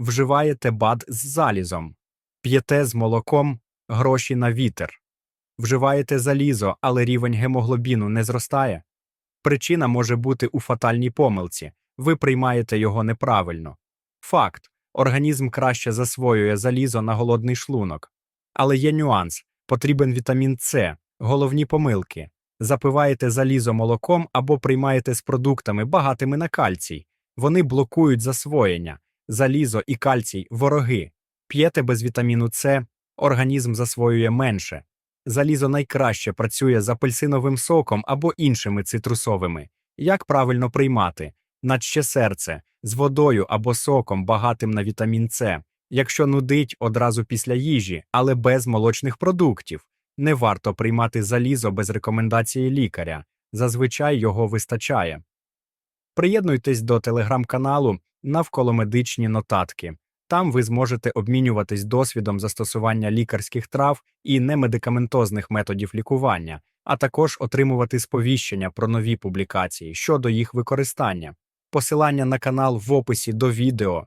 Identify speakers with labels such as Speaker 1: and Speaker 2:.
Speaker 1: Вживаєте бад з залізом, п'єте з молоком гроші на вітер. Вживаєте залізо, але рівень гемоглобіну не зростає. Причина може бути у фатальній помилці. Ви приймаєте його неправильно. Факт: організм краще засвоює залізо на голодний шлунок. Але є нюанс: потрібен вітамін С, головні помилки. Запиваєте залізо молоком або приймаєте з продуктами, багатими на кальцій. Вони блокують засвоєння. Залізо і кальцій вороги. П'єте без вітаміну С, організм засвоює менше. Залізо найкраще працює з апельсиновим соком або іншими цитрусовими. Як правильно приймати? Наче серце з водою або соком, багатим на вітамін С. Якщо нудить одразу після їжі, але без молочних продуктів. Не варто приймати залізо без рекомендації лікаря. Зазвичай його вистачає. Приєднуйтесь до телеграм-каналу навколо медичні нотатки. Там ви зможете обмінюватись досвідом застосування лікарських трав і немедикаментозних методів лікування, а також отримувати сповіщення про нові публікації щодо їх використання. Посилання на канал в описі до відео